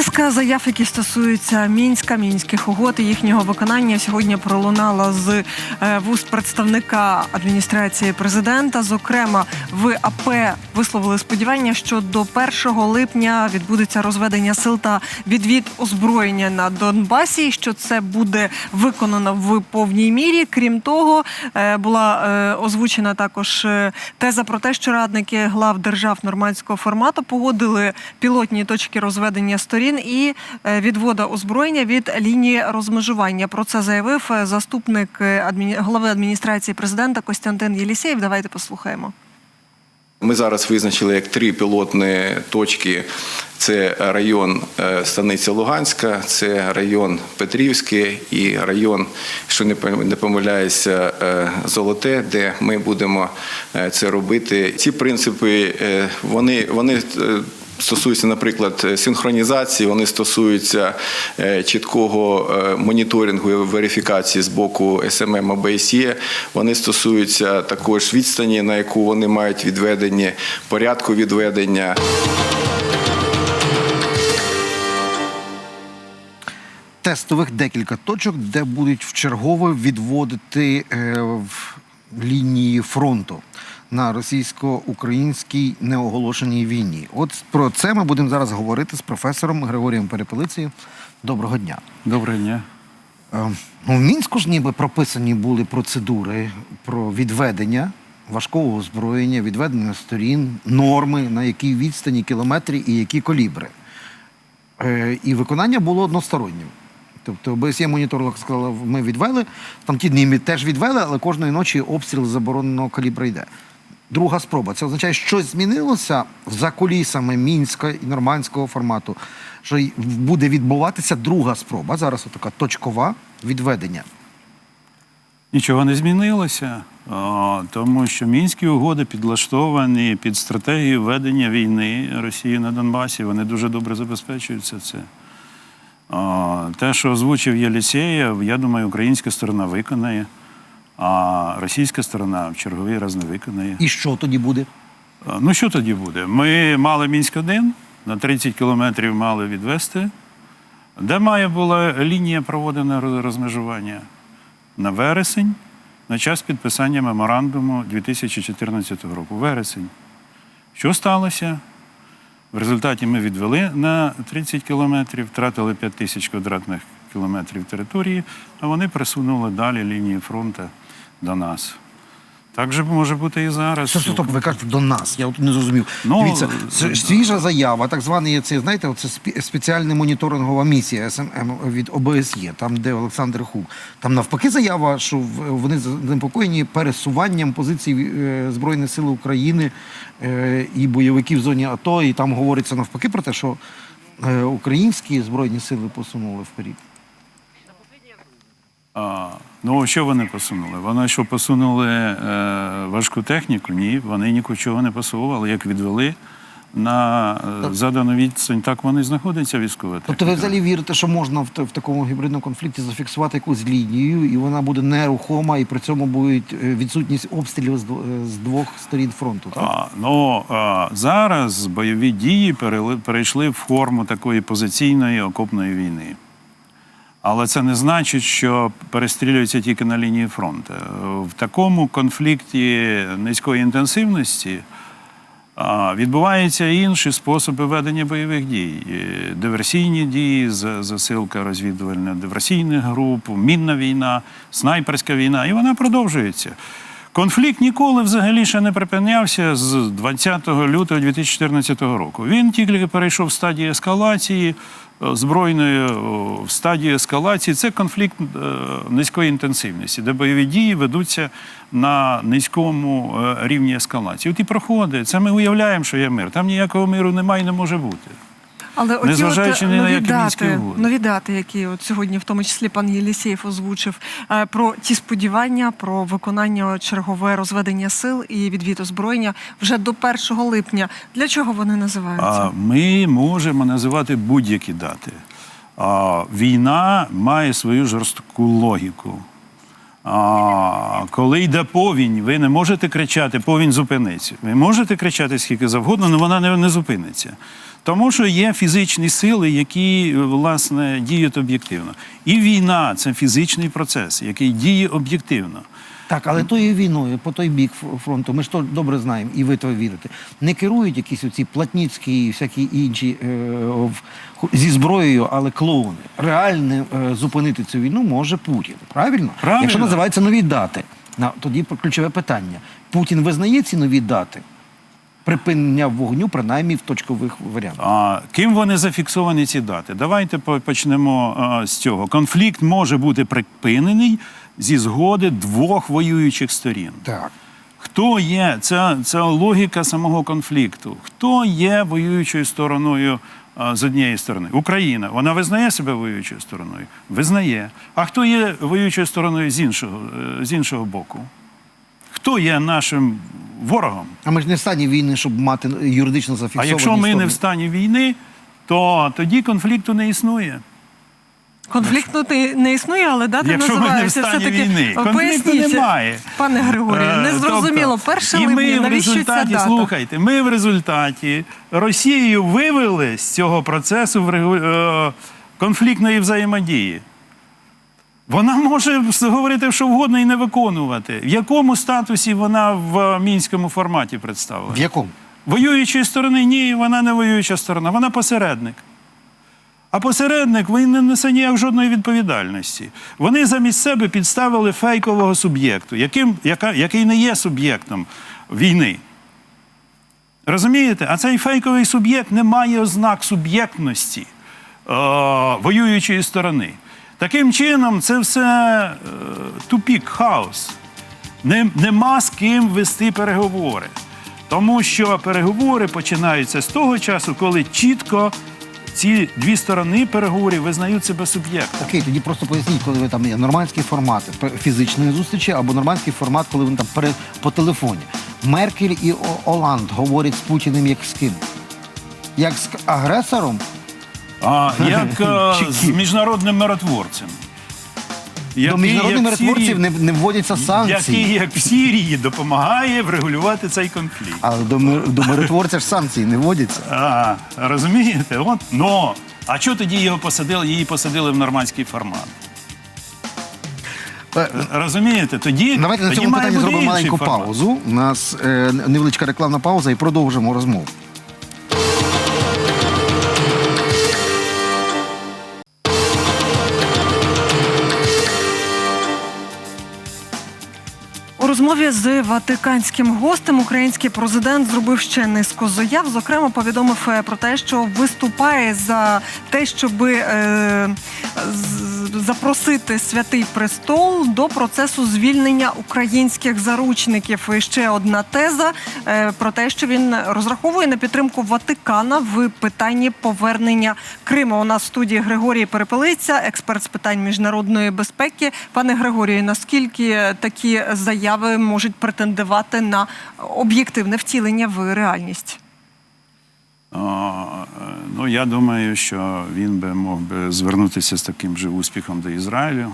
Низка заяв, які стосуються мінська, мінських угод і їхнього виконання, сьогодні пролунала з е, вуст представника адміністрації президента. Зокрема, в АП висловили сподівання, що до 1 липня відбудеться розведення сил та відвід озброєння на Донбасі. Що це буде виконано в повній мірі. Крім того, е, була е, озвучена також теза про те, що радники глав держав нормандського формату погодили пілотні точки розведення сторін і е, відвода озброєння від лінії розмежування. Про це заявив е, заступник е, голови адміністрації президента Костянтин Єлісєєв. Давайте послухаємо. Ми зараз визначили як три пілотні точки. Це район станиця Луганська, це район Петрівський і район, що не пом- не помиляюся, е, Золоте, де ми будемо це робити. Ці принципи вони, вони стосуються, наприклад, синхронізації, вони стосуються е, чіткого е, моніторингу і верифікації з боку СММ ОБСЄ. Вони стосуються також відстані, на яку вони мають відведені, порядку відведення. тестових декілька точок, де будуть вчергове відводити е, в лінії фронту на російсько-українській неоголошеній війні. От про це ми будемо зараз говорити з професором Григорієм Перепелицею. Доброго дня. Доброго дня. Е, Ну, в Мінську ж ніби прописані були процедури про відведення важкого озброєння, відведення сторін, норми, на якій відстані кілометрі і які колібри. Е, І виконання було одностороннім. Тобто ОБСЄ моніторинг сказала, ми відвели, там ті дні ми теж відвели, але кожної ночі обстріл забороненого калібра йде. Друга спроба. Це означає, що щось змінилося за кулісами мінська і нормандського формату, що буде відбуватися друга спроба. Зараз така точкова відведення. Нічого не змінилося, тому що мінські угоди підлаштовані під стратегію ведення війни Росії на Донбасі. Вони дуже добре забезпечуються це. Те, що озвучив Єлісєєв, я думаю, українська сторона виконає, а російська сторона в черговий раз не виконає. І що тоді буде? Ну що тоді буде? Ми мали мінськ 1 на 30 кілометрів мали відвести. Де має була лінія проводена розмежування? На вересень, на час підписання меморандуму 2014 року. Вересень. Що сталося? В результаті ми відвели на 30 кілометрів, втратили 5 тисяч квадратних кілометрів території, а вони присунули далі лінії фронту до нас. Так же може бути і зараз. Стоп, стоп, стоп, ви кажете до нас. Я от не зрозумів. Ну, Дивіться, свіжа заява, так званий це, знаєте, оце спеціальна моніторингова місія СММ від ОБСЄ, там де Олександр Хук. Там навпаки заява, що вони занепокоєні пересуванням позицій е, Збройних сил України е, і бойовиків в зоні АТО. І там говориться навпаки про те, що е, українські збройні сили посунули вперед. А, ну, що вони посунули? Вони що посунули е, важку техніку? Ні, вони нічого не посували. Як відвели на е, задану відстань, так вони знаходяться військова техніка. Тобто ви взагалі вірите, що можна в, в такому гібридному конфлікті зафіксувати якусь лінію, і вона буде нерухома, і при цьому буде е, відсутність обстрілів з, дво- з двох сторін фронту. Так? А, ну, а, зараз бойові дії перели- перейшли в форму такої позиційної окопної війни. Але це не значить, що перестрілюються тільки на лінії фронту. В такому конфлікті низької інтенсивності відбуваються інші способи ведення бойових дій: диверсійні дії, засилка розвідувальна диверсійних груп, мінна війна, снайперська війна, і вона продовжується. Конфлікт ніколи взагалі ще не припинявся з 20 лютого 2014 року. Він тільки перейшов в стадію ескалації збройної стадії в стадію ескалації. Це конфлікт е, низької інтенсивності, де бойові дії ведуться на низькому е, рівні ескалації. От і проходить. Це ми уявляємо, що є мир. Там ніякого миру немає і не може бути. Але оці Незважаючи от, на нові які дати, угоди. нові дати, які от сьогодні, в тому числі пан Єлісєєв озвучив, е, про ті сподівання, про виконання чергове розведення сил і відвід озброєння вже до 1 липня. Для чого вони називаються? А ми можемо називати будь-які дати. А, війна має свою жорстку логіку. А, коли йде повінь, ви не можете кричати, повінь зупиниться. Ви можете кричати скільки завгодно, але вона не, не зупиниться. Тому що є фізичні сили, які власне діють об'єктивно. І війна це фізичний процес, який діє об'єктивно. Так, але тою війною по той бік фронту, ми ж то добре знаємо, і ви то вірите. Не керують якісь оці платніцькі і всякі інші е, зі зброєю, але клоуни. Реально е, зупинити цю війну може Путін. Правильно? Правильно. Якщо називаються нові дати, на тоді ключове питання: Путін визнає ці нові дати припинення вогню, принаймні в точкових варіантах. А ким вони зафіксовані ці дати? Давайте по- почнемо а, з цього. Конфлікт може бути припинений зі згоди двох воюючих сторін. Так. Хто є? Це, це логіка самого конфлікту. Хто є воюючою стороною а, з однієї сторони? Україна. Вона визнає себе воюючою стороною? Визнає. А хто є воюючою стороною з іншого, е, з іншого боку? Хто є нашим ворогом? А ми ж не в стані війни, щоб мати юридично А якщо ми не в стані війни, то тоді конфлікту не існує. Конфлікту не- не існує, але дати називаються все-таки. війни, конфлікту немає. Пане Григорію, Е, не зрозуміло. тобто, Перше і ми липня, в ця результаті, дата? слухайте, ми в результаті Росію вивели з цього процесу в регу- е, конфліктної взаємодії. Вона може говорити що вгодно і не виконувати. В якому статусі вона в мінському форматі представлена? В якому? Воюючої сторони ні, вона не воююча сторона, вона посередник. А посередник він не несе ніяк жодної відповідальності. Вони замість себе підставили фейкового суб'єкту, який не є суб'єктом війни. Розумієте? А цей фейковий суб'єкт не має ознак суб'єктності е, воюючої сторони. Таким чином, це все е, тупік, хаос. Не, нема з ким вести переговори. Тому що переговори починаються з того часу, коли чітко ці дві сторони переговорів визнають себе суб'єктом. Окей, тоді просто поясніть, коли ви там є нормандський формат фізичної зустрічі або нормандський формат, коли вони там пере, по телефоні. Меркель і Оланд говорять з Путіним як з ким? Як з агресором? А як е, з міжнародним миротворцем. До Який, міжнародних як миротворців Сирії- не, не вводяться санкції. який, як в Сирії, допомагає врегулювати цей конфлікт. Але до, мир- до миротворця ж санкції не вводяться. А, розумієте? От, но. А чого тоді його посадили, її посадили в нормандський формат? Е, Розумієте? Тоді, Давайте на тоді цьому має питанні бути зробимо інший маленьку формат. паузу. У нас е, невеличка рекламна пауза і продовжимо розмову. Розмові з ватиканським гостем український президент зробив ще низку заяв. Зокрема, повідомив е, про те, що виступає за те, щоб е, запросити святий престол до процесу звільнення українських заручників. І ще одна теза е, про те, що він розраховує на підтримку Ватикана в питанні повернення Криму. У нас в студії Григорій Перепелиця, експерт з питань міжнародної безпеки. Пане Григорію, наскільки такі заяви можуть претендувати на об'єктивне втілення в реальність? Ну, я думаю, що він би мог би звернутися з таким же успіхом до Ізраїлю.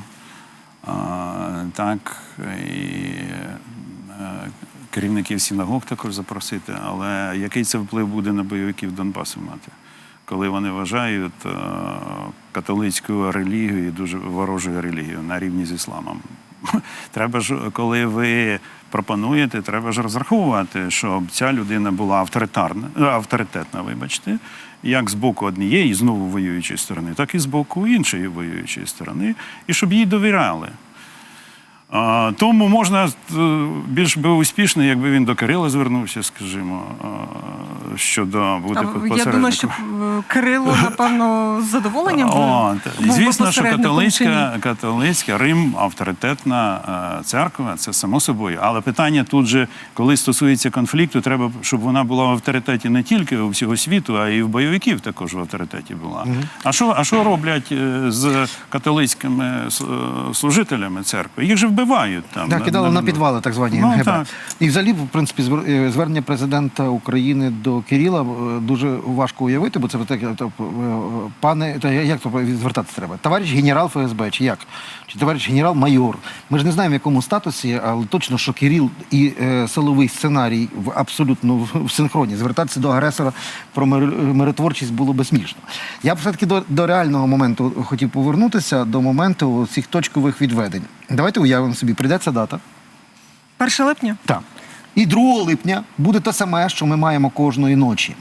Так, і е, керівників синагог також запросити. Але який це вплив буде на бойовиків Донбасу мати? Коли вони вважають е, католицьку релігію дуже ворожою релігією на рівні з ісламом. Треба ж, коли ви пропонуєте, треба ж розраховувати, щоб ця людина була авторитарна, е, авторитетна, вибачте, як з боку однієї знову воюючої сторони, так і з боку іншої воюючої сторони, і щоб їй довіряли. Тому можна е, більш би успішно, якби він до Кирила звернувся, скажімо, щодо бути А, посередником. я думаю, що е, Кирило, напевно, з задоволенням О, був звісно, що католицька, католицька Рим авторитетна е, церква, це само собою. Але питання тут же, коли стосується конфлікту, треба, щоб вона була в авторитеті не тільки у всього світу, а й в бойовиків також в авторитеті була. А що, а що роблять е, з католицькими служителями церкви? Їх же вбивають там. Так, кидали на підвали, так звані Ну, МГБ. так. І взагалі, в принципі, звер- звернення президента України до Кирила е, дуже важко уявити, бо це таке, е, пане, як то звертатися треба? Товариш генерал ФСБ, чи як? Чи товариш генерал-майор? Ми ж не знаємо, в якому статусі, але точно, що Кирил і е, силовий сценарій в абсолютно в, в синхроні. Звертатися до агресора про мир, миротворчість було би смішно. Я б все-таки до, до реального моменту хотів повернутися, до моменту цих точкових відведень. Давайте уявимо собі, прийде ця дата. 1 липня? Так. І 2 липня буде те саме, що ми маємо кожної ночі.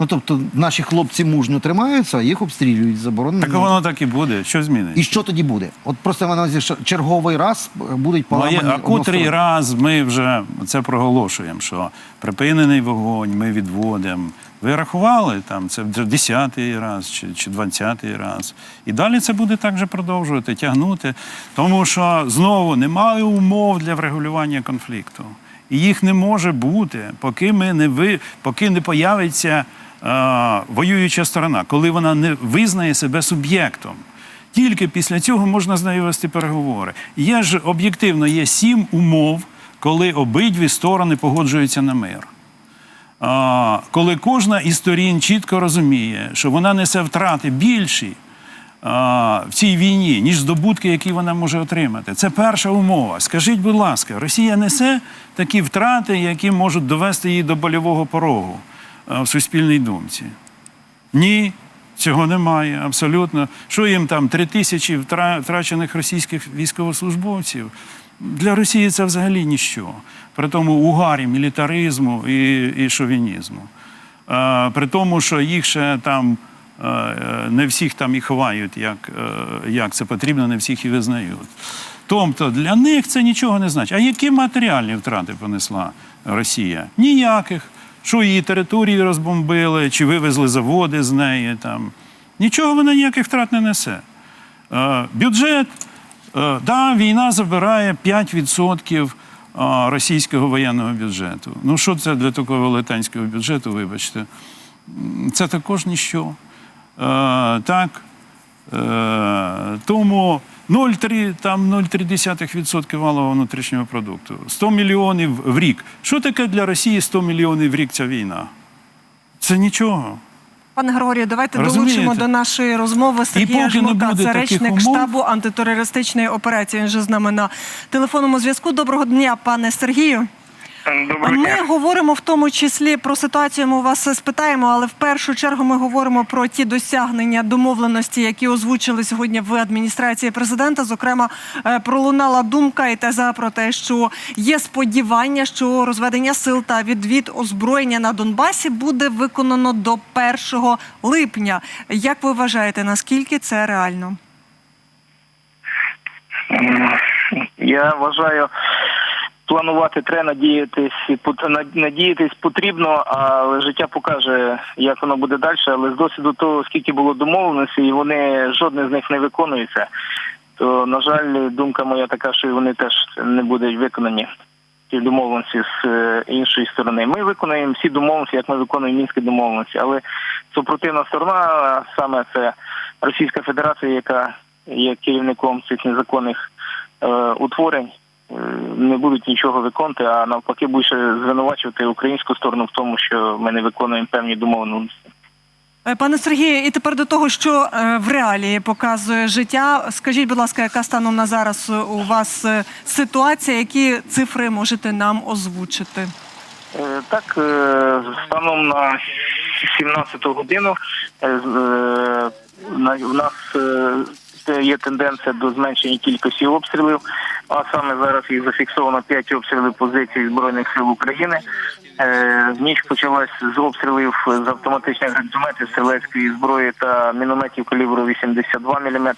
Ну, тобто, наші хлопці мужньо тримаються, а їх обстрілюють заборонено. Так воно так і буде. Що змінить? І що тоді буде? От просто мене що черговий раз будуть Ну, а поламані. а котрий раз ми вже це проголошуємо, що припинений вогонь ми відводимо. Ви рахували там це вже 10-й раз чи, чи 20-й раз. І далі це буде так же продовжувати, тягнути. Тому що знову немає умов для врегулювання конфлікту. І їх не може бути, поки ми не ви, поки не появиться е, воююча сторона, коли вона не визнає себе суб'єктом. Тільки після цього можна з нею вести переговори. Є ж об'єктивно є сім умов, коли обидві сторони погоджуються на мир. А, коли кожна із сторін чітко розуміє, що вона несе втрати більші в цій війні, ніж здобутки, які вона може отримати. Це перша умова. Скажіть, будь ласка, Росія несе такі втрати, які можуть довести її до больового порогу в суспільній думці. Ні, цього немає абсолютно. Що їм там три тисячі втрачених російських військовослужбовців? Для Росії це взагалі ніщо. При тому угарі мілітаризму і, і шовінізму. При тому, що їх ще там не всіх там і ховають, як, е, як це потрібно, не всіх і визнають. Тобто для них це нічого не значить. А які матеріальні втрати понесла Росія? Ніяких. Що її території розбомбили, чи вивезли заводи з неї там. Нічого вона ніяких втрат не несе. Е, бюджет, е, да, війна забирає 5% е, російського воєнного бюджету. Ну що це для такого велетенського бюджету, вибачте? Це також ніщо. Е, так. Е, тому 0,3 там 0,3% валового внутрішнього продукту. 100 мільйонів в рік. Що таке для Росії 100 мільйонів в рік ця війна? Це нічого. Пане Григорію, давайте Розумієте? долучимо до нашої розмови Сергія Жмука. Це речник умов- штабу антитерористичної операції. Він же з нами на телефонному зв'язку. Доброго дня, пане Сергію. Доброго Ми дня. говоримо в тому числі про ситуацію. Ми вас спитаємо, але в першу чергу ми говоримо про ті досягнення домовленості, які озвучили сьогодні в адміністрації президента. Зокрема, е, пролунала думка і теза про те, що є сподівання, що розведення сил та відвід озброєння на Донбасі буде виконано до 1 липня. Як ви вважаєте, наскільки це реально? Я вважаю, планувати треба надіятись, надіятись потрібно, але життя покаже, як воно буде далі. Але з досвіду того, скільки було домовленостей, і вони жодне з них не виконується. То, на жаль, думка моя така, що вони теж не будуть виконані. Ті домовленості з е, іншої сторони. Ми виконуємо всі домовленості, як ми виконуємо мінські домовленості, але супротивна сторона, саме це Російська Федерація, яка є керівником цих незаконних е, утворень, не будуть нічого виконувати, а навпаки ще звинувачувати українську сторону в тому, що ми не виконуємо певні домовленості. Е, Пане Сергію, і тепер до того, що е, в реалії показує життя. Скажіть, будь ласка, яка станом на зараз е, у вас е, ситуація? Які цифри можете нам озвучити? Е, Так, е, станом на 17 годину е, е, в нас е, є тенденція до зменшення кількості обстрілів, а саме зараз їх зафіксовано 5 обстрілів позицій Збройних сил України. Е, Ніч почалась з обстрілів з автоматичних гранатометів, стрілецької зброї та мінометів калібру 82 мм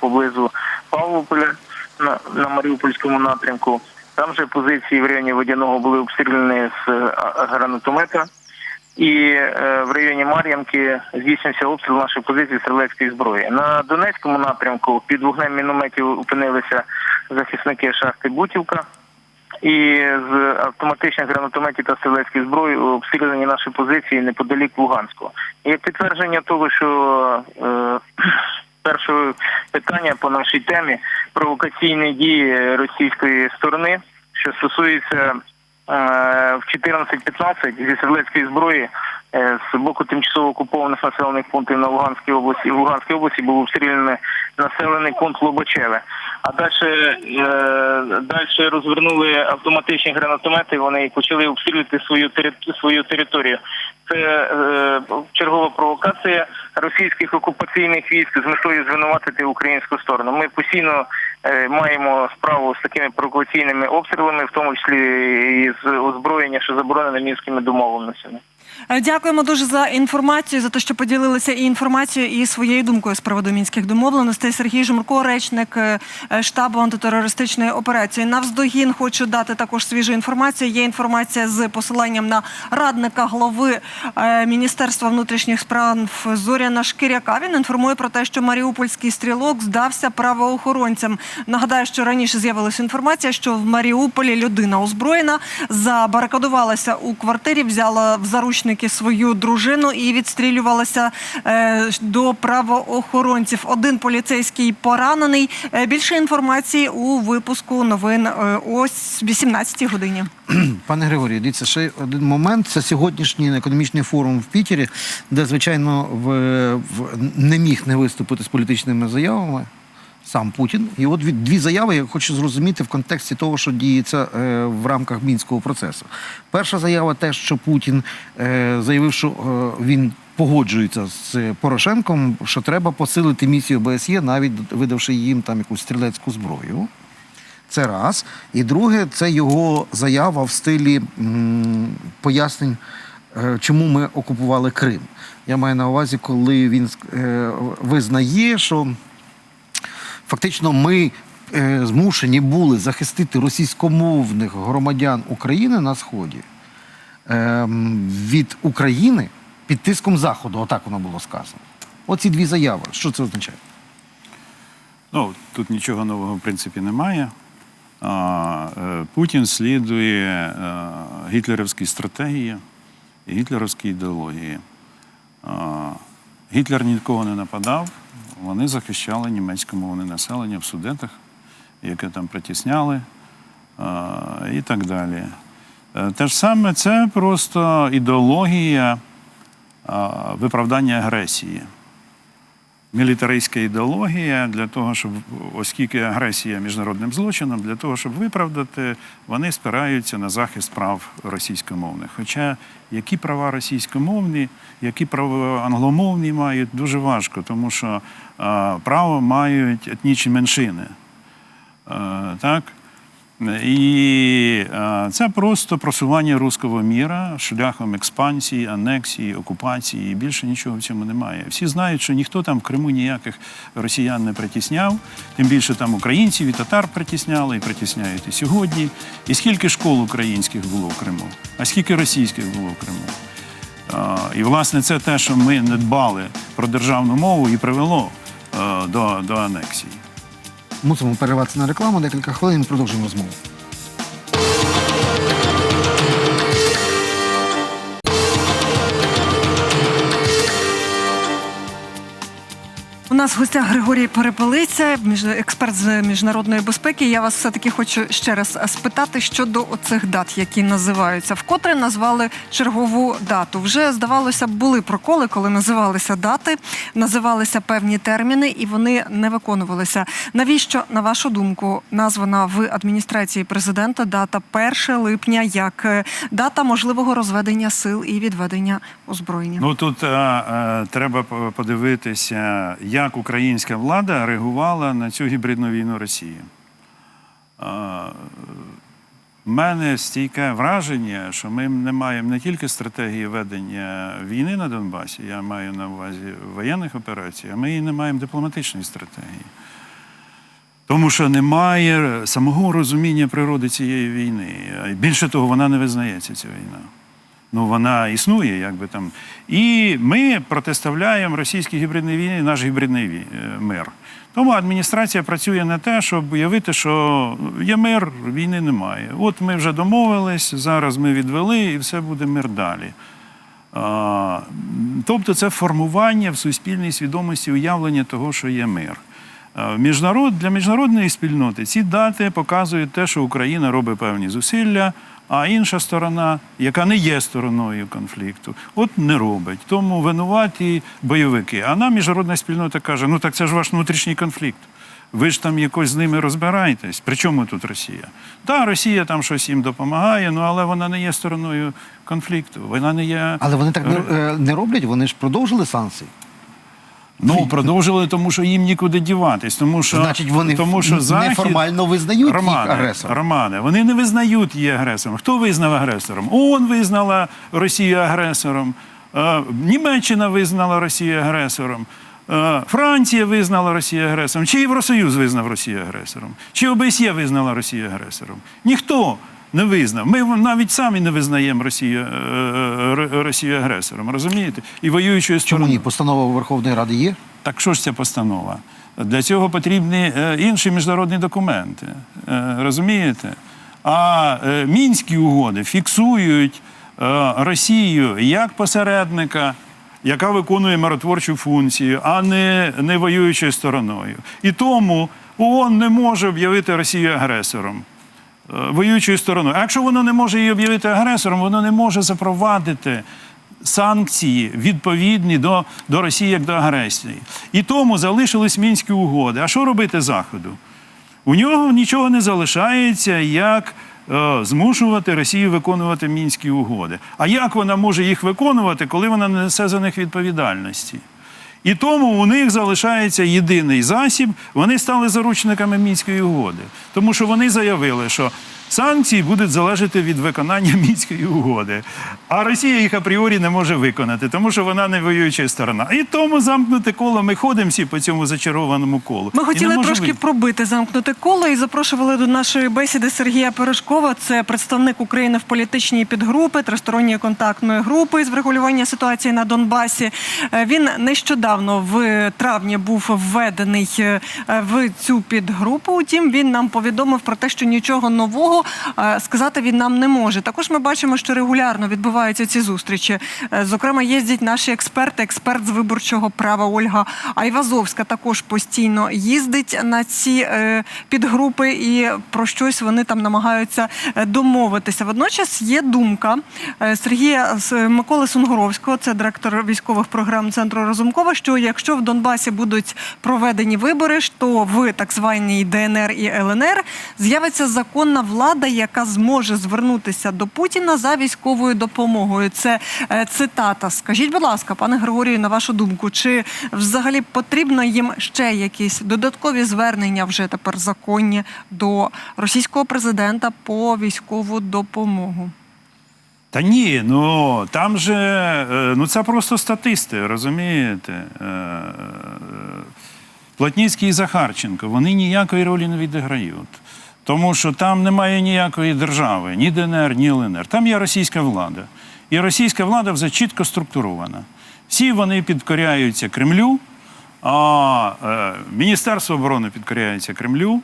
поблизу Павлополя на, на Маріупольському напрямку. Там же позиції в районі водяного були обстріляні з е, гранатомета. І е, в районі Мар'янки здійснився обстріл нашої позиції стрілецької зброї. На Донецькому напрямку під вогнем мінометів опинилися захисники шахти Бутівка. І з автоматичних гранатометів та стрілецької зброї обстріляні наші позиції неподалік Луганського. І підтвердження того, що е, перше питання по нашій темі провокаційні дії російської сторони, що стосується в 14-15 зі стрілецької зброї е, з боку тимчасово окупованих населених пунктів на Луганській області в Луганській області був обстріляний населений пункт Лобачеве. А далі, е, далі розвернули автоматичні гранатомети. Вони почали обстрілювати свою свою територію. Це е, чергова провокація російських окупаційних військ з метою звинуватити українську сторону. Ми постійно е, маємо справу з такими провокаційними обстрілами, в тому числі і з озброєння, що заборонено мінськими домовленостями. Е, Дякуємо дуже за інформацію, за те, що поділилися і інформацією, і своєю думкою з приводу мінських домовленостей. Сергій Жмурко, речник е, е, штабу антитерористичної операції. Навздогін хочу дати також свіжу інформацію. Є інформація з посиланням на радника голови Міністерства внутрішніх справ Зоряна Шкіряка. Він інформує про те, що Маріупольський стрілок здався правоохоронцям. Нагадаю, що раніше з'явилася інформація, що в Маріуполі людина озброєна забарикадувалася у квартирі, взяла в заручники свою дружину і відстрілювалася е, до правоохоронців. Один поліцейський поранений. Е, більше інформації у випуску новин е, ось 18 годині. Пане Григорію, дивіться, ще один момент. Це сьогоднішній економічний форум в Пітері, де, звичайно, в, в, не міг не виступити з політичними заявами сам Путін. І от дві заяви я хочу зрозуміти в контексті того, що діється е, в рамках мінського процесу. Перша заява те, що Путін е, заявив, що е, він. Погоджується з Порошенком, що треба посилити місію ОБСЄ, навіть видавши їм там якусь стрілецьку зброю. Це раз. І друге, це його заява в стилі м, пояснень, е, чому ми окупували Крим. Я маю на увазі, коли він е, визнає, що фактично ми е, змушені були захистити російськомовних громадян України на Сході е, від України під тиском Заходу. Отак воно було сказано. Оці дві заяви. Що це означає? Ну, тут нічого нового, в принципі, немає. Е, Путін слідує е, гітлерівській стратегії і гітлерівській ідеології. Гітлер нікого не нападав, вони захищали німецькомовне населення в судетах, яке там притісняли і так далі. Е, Те ж саме це просто ідеологія виправдання агресії мілітаристська ідеологія для того, щоб, оскільки агресія міжнародним злочином, для того, щоб виправдати, вони спираються на захист прав російськомовних. Хоча які права російськомовні, які права англомовні мають, дуже важко, тому що право мають етнічні меншини. Так? І е, це просто просування руського міра шляхом експансії, анексії, окупації. І більше нічого в цьому немає. Всі знають, що ніхто там в Криму ніяких росіян не притісняв. Тим більше там українців і татар притісняли і притісняють і сьогодні. І скільки школ українських було в Криму, а скільки російських було в Криму. Е, І, власне, це те, що ми не дбали про державну мову і привело е, до, до анексії. Мусимо перерватися на рекламу декілька хвилин і Продовжимо розмову. Нас в гостях Григорій Перепелиця, експерт з міжнародної безпеки. Я вас все-таки хочу ще раз спитати щодо оцих дат, які називаються. Вкотре назвали чергову дату. Вже здавалося, були проколи, коли називалися дати, називалися певні терміни, і вони не виконувалися. Навіщо, на вашу думку, названа в адміністрації президента дата 1 липня як е, дата можливого розведення сил і відведення озброєння? Ну тут е, е, треба по- подивитися, як українська влада реагувала на цю гібридну війну Росії. В мене стійке враження, що ми не маємо не тільки стратегії ведення війни на Донбасі, я маю на увазі воєнних операцій, а ми і не маємо дипломатичної стратегії. Тому що немає самого розуміння природи цієї війни. Більше того, вона не визнається, ця війна. Ну, вона існує, як би там. І ми протиставляємо російській гібридній війні наш гібридний е, мир. Тому адміністрація працює на те, щоб уявити, що є мир, війни немає. От ми вже домовились, зараз ми відвели, і все буде мир далі. Тобто це формування в суспільній свідомості уявлення того, що є мир. Міжнарод, для міжнародної спільноти ці дати показують те, що Україна робить певні зусилля, а інша сторона, яка не є стороною конфлікту, от не робить. Тому винуваті бойовики. А нам міжнародна спільнота каже: ну так це ж ваш внутрішній конфлікт. Ви ж там якось з ними розбираєтесь. При чому тут Росія? Так, Росія там щось їм допомагає, ну але вона не є стороною конфлікту. Вона не є. Але вони так не, е, не роблять, вони ж продовжили санкції. Ну, продовжили, тому що їм нікуди діватись. Тому що, Значить, вони тому, що Захід... неформально визнають їх Романе, агресором. Романе, вони не визнають її агресором. Хто визнав агресором? ООН визнала Росію агресором, е, Німеччина визнала Росію агресором. е, Франція визнала Росію агресором, чи Євросоюз визнав Росію агресором, чи ОБСЄ визнала Росію агресором. Ніхто не визнав. Ми навіть самі не визнаємо Росію, е, е, Росію агресором, розумієте? І воюючою стороною. Чому ні? Постанова Верховної Ради є? Так що ж ця постанова? Для цього потрібні е, інші міжнародні документи. Е, розумієте? А е, мінські угоди фіксують е, Росію як посередника, яка виконує миротворчу функцію, а не, не воюючою стороною. І тому ООН не може об'явити Росію агресором. Е, Воюючою стороною. А якщо воно не може її об'явити агресором, воно не може запровадити санкції відповідні до, до Росії як до агресії. І тому залишились мінські угоди. А що робити Заходу? У нього нічого не залишається, як е, змушувати Росію виконувати мінські угоди. А як вона може їх виконувати, коли вона не несе за них відповідальності? І тому у них залишається єдиний засіб. Вони стали заручниками мінської угоди, тому що вони заявили, що санкції будуть залежати від виконання мінської угоди. А Росія їх апріорі не може виконати, тому що вона не воююча сторона. І тому замкнуте коло ми ходимо всі по цьому зачарованому колу. Ми хотіли трошки вийти. пробити замкнути коло і запрошували до нашої бесіди Сергія Пирожкова. Це представник України в політичній підгрупи тристоронньої контактної групи з врегулювання ситуації на Донбасі. Е, Він нещодавно в травні був введений е, в цю підгрупу. Утім, він нам повідомив про те, що нічого нового е, сказати він нам не може. Також ми бачимо, що регулярно відбуваються ці зустрічі. Е, Зокрема, їздять наші експерти, експерт з виборчого права Ольга Айвазовська також постійно їздить на ці е, підгрупи і про щось вони там намагаються домовитися. Водночас є думка Сергія Миколи Сунгоровського, це директор військових програм центру Розумкова. Що якщо в Донбасі будуть проведені вибори, то в так званій ДНР і ЛНР з'явиться законна влада, яка зможе звернутися до Путіна за військовою допомогою. Це е, цитата. Скажіть, будь ласка, пане Григорію, на вашу думку, чи взагалі потрібно їм ще якісь додаткові звернення вже тепер законні до російського президента по військову допомогу? Та ні, ну там же е, ну це просто статисти, розумієте? Е, е, і Захарченко, вони ніякої ролі не відіграють. Тому що там немає ніякої держави, ні ДНР, ні ЛНР. Там є російська влада. І російська влада вже чітко структурована. Всі вони підкоряються Кремлю, а е, Міністерство оборони підкоряється Кремлю.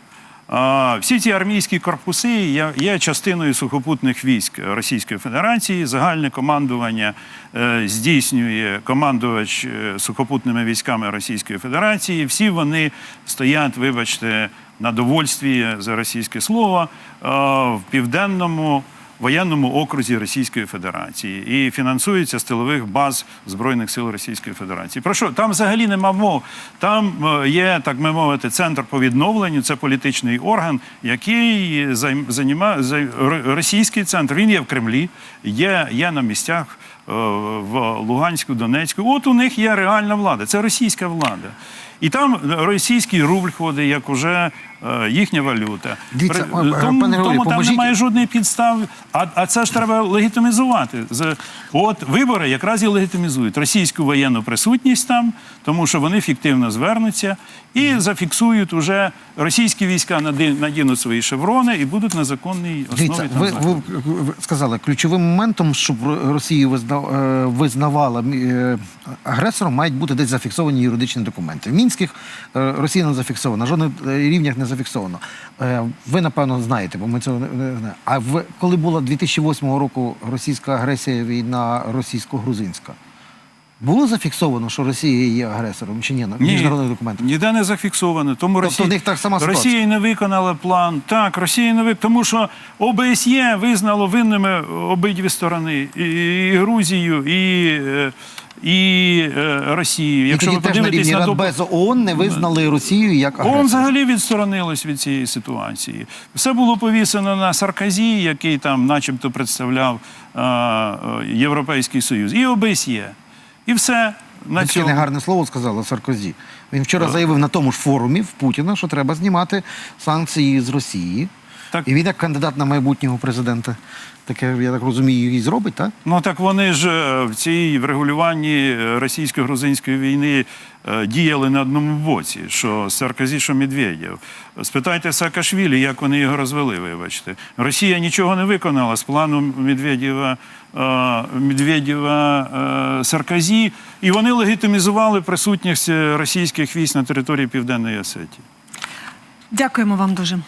А, Всі ці армійські корпуси є, є частиною сухопутних військ Російської Федерації. Загальне командування е, здійснює командувач е, сухопутними військами Російської Федерації. Всі вони стоять, вибачте, на довольстві за російське слово е, в південному воєнному окрузі Російської Федерації і фінансується з тилових баз Збройних сил Російської Федерації. Про що там взагалі нема мов? Там е, є, так би мовити, центр по відновленню, це політичний орган, який займ- займає російський центр. Він є в Кремлі, є, є на місцях е, в Луганську, Донецьку. От у них є реальна влада, це російська влада. І там російський рубль ходить, як уже е, їхня валюта. Дивіться, При- тому пане тому там поможіть. немає жодної підстави. А, а це ж треба легітимізувати. З- От вибори якраз і легітимізують російську воєнну присутність там, тому що вони фіктивно звернуться і зафіксують уже російські війська нади- надінуть свої шеврони і будуть на законній основі Дивіться, там ви, ви, ви сказали, ключовим моментом, щоб Росію визна- е, визнавала е, агресором, мають бути десь зафіксовані юридичні документи. Мінських е, Росія не зафіксована, на жодних е, рівнях не зафіксовано. Е, Ви, напевно, знаєте, бо ми цього не знаємо. А в, коли була 2008 року російська агресія, війна російсько-грузинська, Було зафіксовано, що Росія є агресором чи ні на Ні, міжнародних документах? ніде не зафіксовано. Тому Тобто Росія, них так сама ситуація? Росія не виконала план. Так, Росія не виконала, тому що ОБСЄ визнало винними обидві сторони і, і Грузію, і, і е, Росію. Якщо ви подивитесь на доп- Радбезу ООН не визнали Росію як агресора. ООН взагалі відсторонилось від цієї ситуації. Все було повісено на Сарказі, який там, начебто, представляв е, е, Європейський Союз, і ОБСЄ. І все. На Таке негарне слово сказала Саркозі. Він вчора заявив на тому ж форумі в Путіна, що треба знімати санкції з Росії. Так. І він як кандидат на майбутнього президента, таке, я так розумію, і зробить, так? Ну так вони ж е, в цій врегулюванні російсько-грузинської війни е, діяли на одному боці, що Саркозі, що Медведєв. Спитайте Саакашвілі, як вони його розвели, вибачте. Росія нічого не виконала з плану Медведєва, е, Медведєва Саркозі, і вони легітимізували присутність російських військ на території Південної Осетії. Дякуємо вам дуже.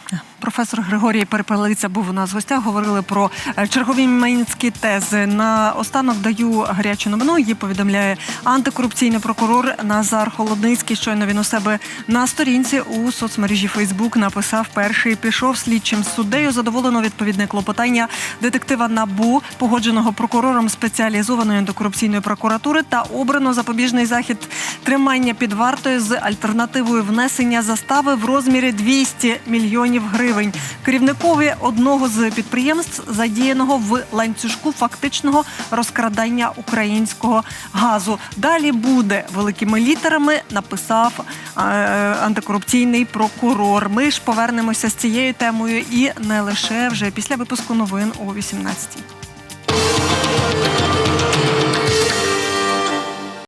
Професор Григорій Перепелиця був у нас в гостях. Говорили про е, чергові мінські тези. На останок даю гарячу новину. Її повідомляє антикорупційний прокурор Назар Холодницький. Щойно він у себе на сторінці у соцмережі Фейсбук написав перший пішов слідчим суддею. Задоволено відповідне клопотання детектива НАБУ, погодженого прокурором спеціалізованої антикорупційної прокуратури, та обрано запобіжний захід тримання під вартою з альтернативою внесення застави в розмірі 200 мільйонів гривень. Керівникові одного з підприємств задіяного в ланцюжку фактичного розкрадання українського газу. Далі буде великими літерами. Написав е, антикорупційний прокурор. Ми ж повернемося з цією темою і не лише вже після випуску новин о 18